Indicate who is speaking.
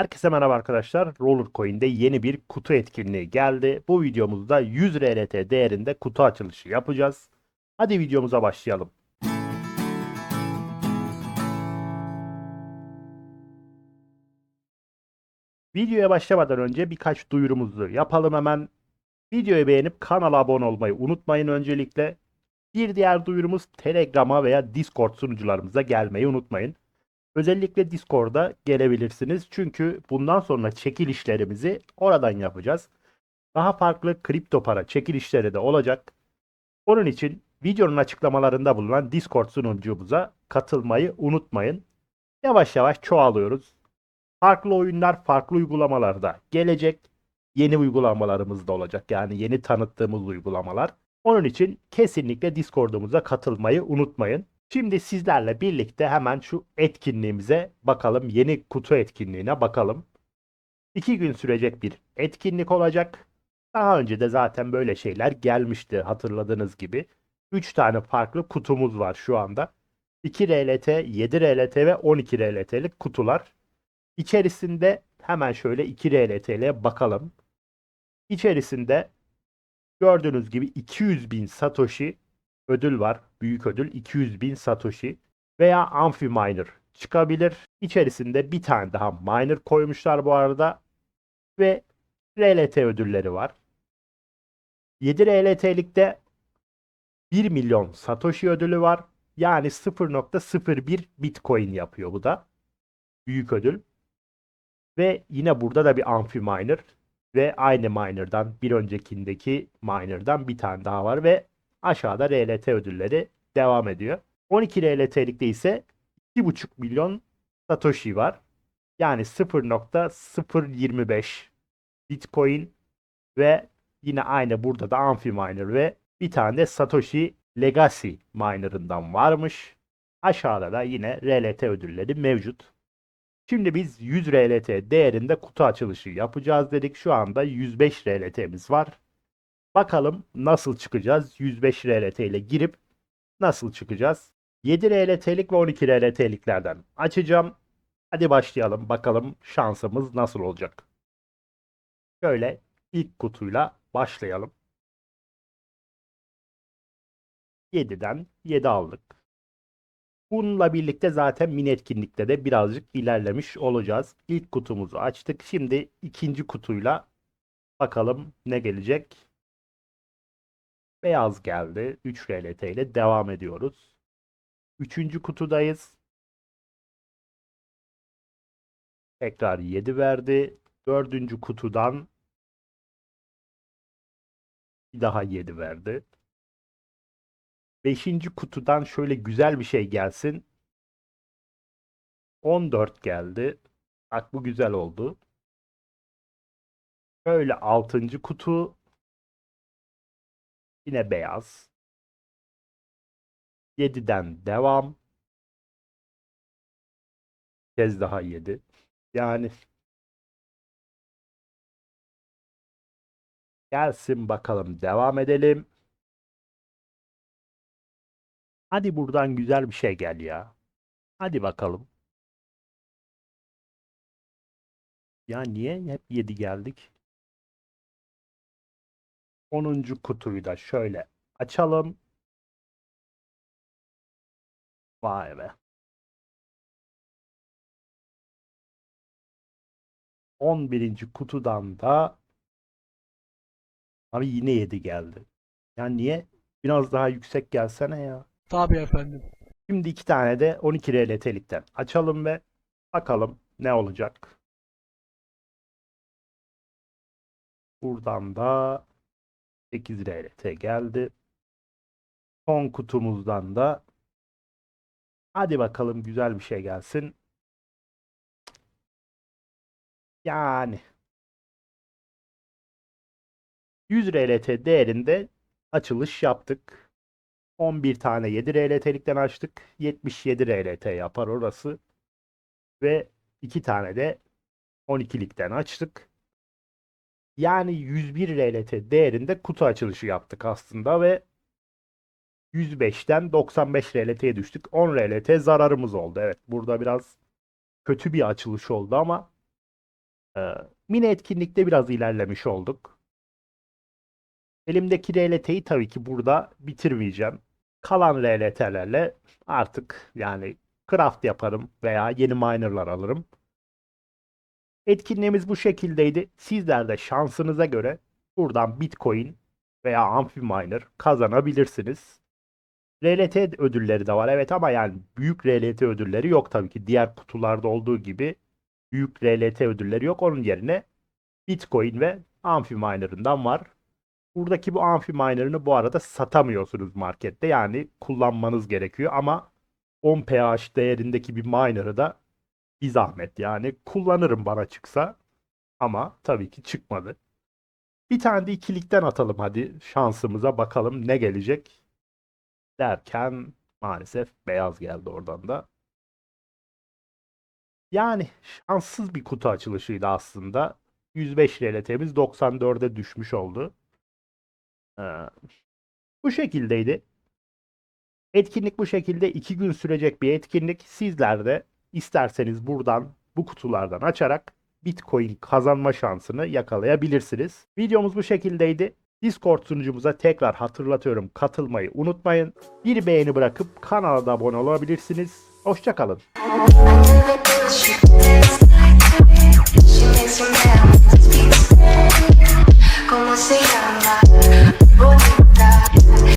Speaker 1: Herkese merhaba arkadaşlar. Roller Coin'de yeni bir kutu etkinliği geldi. Bu videomuzda 100 RLT değerinde kutu açılışı yapacağız. Hadi videomuza başlayalım. Videoya başlamadan önce birkaç duyurumuzu yapalım hemen. Videoyu beğenip kanala abone olmayı unutmayın öncelikle. Bir diğer duyurumuz Telegram'a veya Discord sunucularımıza gelmeyi unutmayın. Özellikle Discord'a gelebilirsiniz. Çünkü bundan sonra çekilişlerimizi oradan yapacağız. Daha farklı kripto para çekilişleri de olacak. Onun için videonun açıklamalarında bulunan Discord sunucumuza katılmayı unutmayın. Yavaş yavaş çoğalıyoruz. Farklı oyunlar, farklı uygulamalarda gelecek. Yeni uygulamalarımız da olacak. Yani yeni tanıttığımız uygulamalar. Onun için kesinlikle Discord'umuza katılmayı unutmayın. Şimdi sizlerle birlikte hemen şu etkinliğimize bakalım. Yeni kutu etkinliğine bakalım. İki gün sürecek bir etkinlik olacak. Daha önce de zaten böyle şeyler gelmişti hatırladığınız gibi. 3 tane farklı kutumuz var şu anda. 2 RLT, 7 RLT ve 12 RLT'lik kutular. İçerisinde hemen şöyle 2 RLT'ye bakalım. İçerisinde gördüğünüz gibi 200 bin Satoshi ödül var. Büyük ödül 200 bin Satoshi veya Amphi Miner çıkabilir. İçerisinde bir tane daha miner koymuşlar bu arada ve RLT ödülleri var. 7 RLT'likte 1 milyon Satoshi ödülü var. Yani 0.01 Bitcoin yapıyor bu da. Büyük ödül. Ve yine burada da bir Amphi Miner ve aynı miner'dan bir öncekindeki miner'dan bir tane daha var ve aşağıda RLT ödülleri devam ediyor. 12 RLT'likte ise 2,5 milyon Satoshi var. Yani 0.025 Bitcoin ve yine aynı burada da Amphi Miner ve bir tane de Satoshi Legacy Miner'ından varmış. Aşağıda da yine RLT ödülleri mevcut. Şimdi biz 100 RLT değerinde kutu açılışı yapacağız dedik. Şu anda 105 RLT'miz var. Bakalım nasıl çıkacağız? 105 RLT ile girip nasıl çıkacağız? 7 RLT'lik ve 12 RLT'liklerden açacağım. Hadi başlayalım. Bakalım şansımız nasıl olacak? Şöyle ilk kutuyla başlayalım. 7'den 7 aldık. Bununla birlikte zaten mini etkinlikte de birazcık ilerlemiş olacağız. İlk kutumuzu açtık. Şimdi ikinci kutuyla bakalım ne gelecek. Beyaz geldi. 3 RLT ile devam ediyoruz. Üçüncü kutudayız. Tekrar 7 verdi. Dördüncü kutudan bir daha 7 verdi. Beşinci kutudan şöyle güzel bir şey gelsin. 14 geldi. Bak bu güzel oldu. Şöyle altıncı kutu. Yine beyaz. 7'den devam. Bir kez daha 7. Yani gelsin bakalım devam edelim. Hadi buradan güzel bir şey gel ya. Hadi bakalım. Ya niye hep 7 geldik? 10. kutuyu da şöyle açalım. Vay be. 11. kutudan da abi yine 7 geldi. Yani niye? Biraz daha yüksek gelsene ya.
Speaker 2: Tabii efendim.
Speaker 1: Şimdi iki tane de 12 RLT'likten açalım ve bakalım ne olacak. Buradan da 8 RLT geldi. Son kutumuzdan da hadi bakalım güzel bir şey gelsin. Yani 100 RLT değerinde açılış yaptık. 11 tane 7 RLT'likten açtık. 77 RLT yapar orası. Ve 2 tane de 12'likten açtık. Yani 101 RLT değerinde kutu açılışı yaptık aslında ve 105'ten 95 RLT'ye düştük. 10 RLT zararımız oldu. Evet burada biraz kötü bir açılış oldu ama Ee, mini etkinlikte biraz ilerlemiş olduk. Elimdeki RLT'yi tabii ki burada bitirmeyeceğim. Kalan RLT'lerle artık yani craft yaparım veya yeni minerlar alırım. Etkinliğimiz bu şekildeydi. Sizler de şansınıza göre buradan Bitcoin veya Amphiminer kazanabilirsiniz. RLT ödülleri de var evet ama yani büyük RLT ödülleri yok tabii ki. Diğer kutularda olduğu gibi büyük RLT ödülleri yok. Onun yerine Bitcoin ve Amphimaner'ından var. Buradaki bu Amphimaner'ını bu arada satamıyorsunuz markette. Yani kullanmanız gerekiyor ama 10 pH değerindeki bir miner'ı da bir zahmet yani kullanırım bana çıksa ama tabii ki çıkmadı. Bir tane de ikilikten atalım hadi şansımıza bakalım ne gelecek derken maalesef beyaz geldi oradan da. Yani şanssız bir kutu açılışıydı aslında. 105 RLT'miz 94'e düşmüş oldu. Ee, bu şekildeydi. Etkinlik bu şekilde 2 gün sürecek bir etkinlik. Sizler de isterseniz buradan bu kutulardan açarak Bitcoin kazanma şansını yakalayabilirsiniz. Videomuz bu şekildeydi. Discord sunucumuza tekrar hatırlatıyorum katılmayı unutmayın. Bir beğeni bırakıp kanala da abone olabilirsiniz. Hoşçakalın.